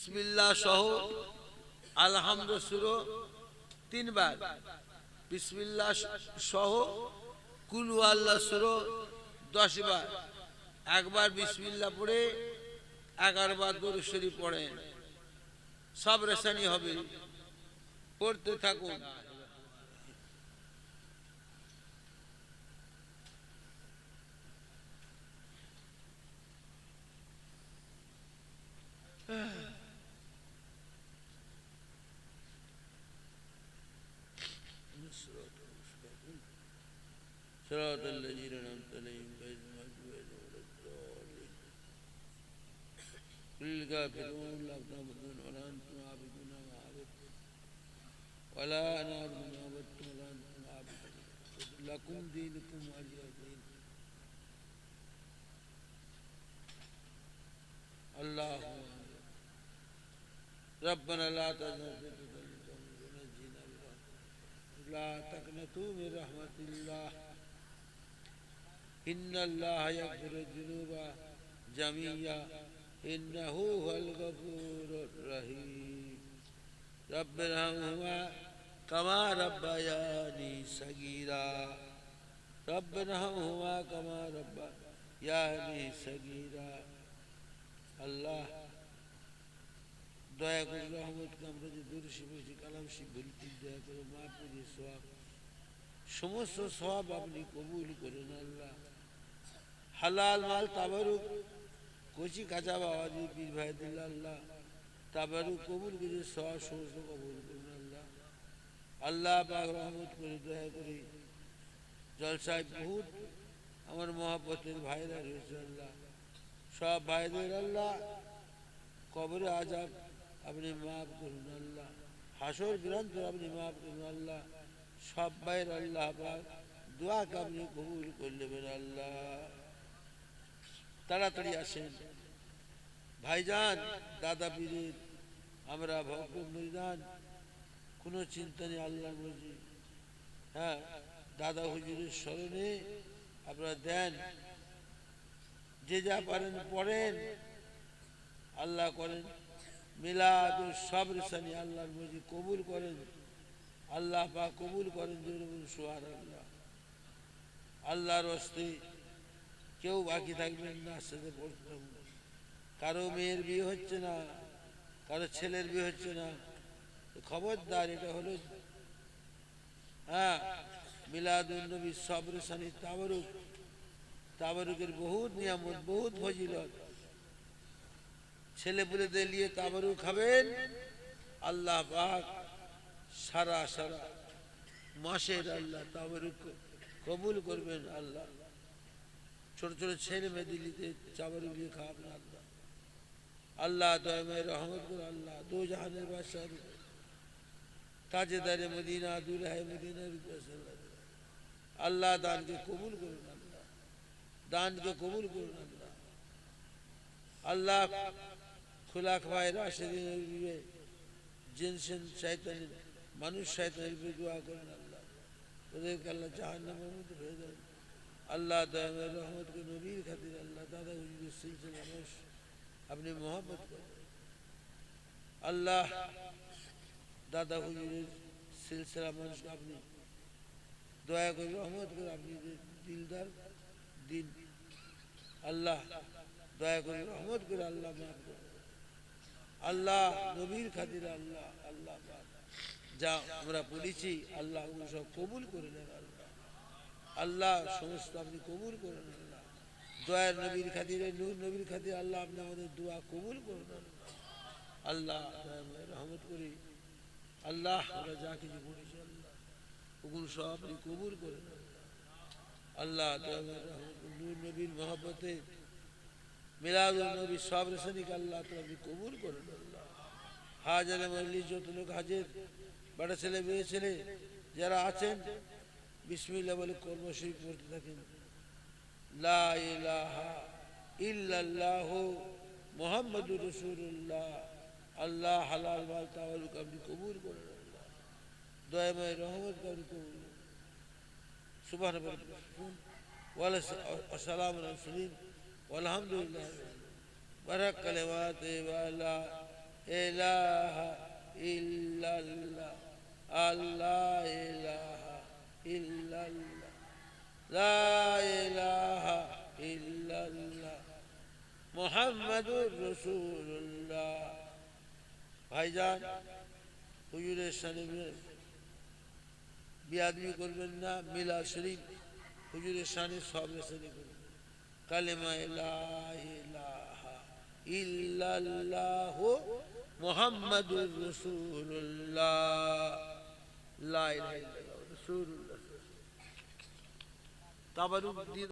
বিসমিল্লাহ সহ আলহামদ সুরো তিনবার। বিসমিল্লা সহ কুলু আল্লাহ সুরো দশবার। একবার বিসমিল্লা পড়ে এগারো বার দরুশরী পড়েন সব রেশানি হবে। পড়তে থাকুন। صراط الذين أنعمت عليهم غير المغضوب الضالين قل الكافرون لا تعبدون ولا أنتم عابدون ما عبدت ولا أنا أعبد ما عبدتم ولا أنتم عابدون لكم دينكم ولي دين الله ربنا لا تزغ برحمتك لا تقنطوا من رحمة الله إن الله يغفر الذنوب جميعا إنه هو الغفور الرحيم رب ارحمهما كما ربياني صغيرا رب ارحمهما كما ربياني صغيرا আল্লাহ দয়া করে রহমতকে আমরা যে দর্শি বসি কালাম শিব বলছি দয়া করে মা পুজো সব সমস্ত সব আপনি কবুল করুন আল্লাহ হালাল মাল তাবারুক। কচি কাঁচা বাবা দিয়ে পীর ভাই আল্লাহ তাবারুক কবুল করে সব সমস্ত কবুল করুন আল্লাহ। আল্লাহ পাক রহমত করে, দয়া করে। জলসায় বহুত আমার মহাপতের ভাইরা রয়েছে আল্লাহ। সব ভাইদের আল্লাহ, কবরে আজাব আপনি মাফ করুন আল্লাহ। হাসর গ্রন্থ আপনি মাফ করুন আল্লাহ। সব ভাইয়ের আল্লাহ পাক দোয়াকে আপনি কবুল করলেন আল্লাহ। তাড়াতাড়ি আসেন। ভাইজান, দাদা পীরের, আমরা ভক্ত মরিদান কোনো চিন্তা নেই আল্লাহ বলছি হ্যাঁ দাদা হুজুরের স্মরণে আপনারা দেন। যে যা পারেন পড়েন, আল্লাহ করেন। মিলাদ সব রেসানি আল্লাহর মজি কবুল করেন। আল্লাহ পা কবুল করেন জরুর সোহার আল্লাহ আল্লাহর হস্তে কেউ বাকি থাকবেন না সাথে পড়তে থাকবেন কারও মেয়ের বিয়ে হচ্ছে না, কারও ছেলের বিয়ে হচ্ছে না। খবরদার, এটা হলো হ্যাঁ মিলাদুল নবী সবরসানি তাবরুক। তাবারুকের বহুত নিয়ামত, বহুত ফজিলত। ছেলে পুলে দিলিয়ে তাবারুক খাবেন, আল্লাহ পাক সারা সারা মাসের আল্লাহ তাবারুক কবুল করবেন, আল্লাহ। ছোট ছোট ছেলে মেয়ে দিল্লিতে চাবারুক দিয়ে খাবেন আল্লাহ আল্লাহ দয়ময় রহমত করে আল্লাহ দু জাহানের বাদশাহ তাজেদারে মদিনা দুলাহে মদিনা আল্লাহ দানকে কবুল করুন, আল্লাহ। দানকে কবুল করুন, আল্লাহ। আল্লাহ খোলা খাওয়ায় রাশেদিনের জিনসেন শয়তানের, মানুষ শয়তানের দোয়া করেন, আল্লাহ। ওদেরকে আল্লাহ জাহান্নামের মধ্যে হয়ে দেন। আল্লাহ রহমতকে নবীর খাতির আল্লাহ সিলসিলা মানুষ আপনি মোহাম্মত করেন। আল্লাহ দাদা হুজুরের সিলসিলা মানুষকে আপনি দয়া করে রহমত করে আপনি দিলদার দিন, আল্লাহ দয়া করে রহমত করে আল্লাহ আল্লাহ নবীর খাতির আল্লাহ আল্লাহ যা আমরা বলেছি, আল্লাহ সব কবুল করে নেন আল্লাহ। আল্লাহ সমস্ত আপনি কবুল করে নেন আল্লাহ দয়ার নবীর খাতিরে, নূর নবীর খাতিরে আল্লাহ আপনি আমাদের দোয়া কবুল করে নেন আল্লাহ রহমত করি। আল্লাহ আমরা যা কিছু পড়েছি আল্লাহ, ওগুলো সব আপনি কবুল করেন। আল্লাহ নূর নবীর মহব্বতে, মিলাদুল নবী সব রেশনিক আল্লাহ তো আপনি কবুল করেন আল্লাহ। হাজারে মল্লি যত লোক হাজের। বড় ছেলে, মেয়ে ছেলে যারা আছেন بسم الله ولكل مشرك لكن لا إله إلا الله محمد رسول الله. الله حلال مال تعالى كامل كبور قول الله. دعاء ما رحمت قبل قبول. سبحان الله. السكون والسلام على المرسلين والحمد لله. برك كلمات ولا إله إلا الله. الله إله ইল্লাল্লাহ। লা ইলাহা ইল্লাল্লাহ। মোহাম্মদুর রসুল্লাহ ভাইজান, হুজুরের সামনে বিয়াদবি করবেন না মিলা শরীফ হুজুরের সামনে সব রেসানি করবেন। কালেমা ইলাহা ইল্লাল্লাহ মোহাম্মদুর রসুল্লাহ লা ইলাহা ইল্লাল্লাহ, রাসূলুল্লাহ। তাবারুক দিয়ে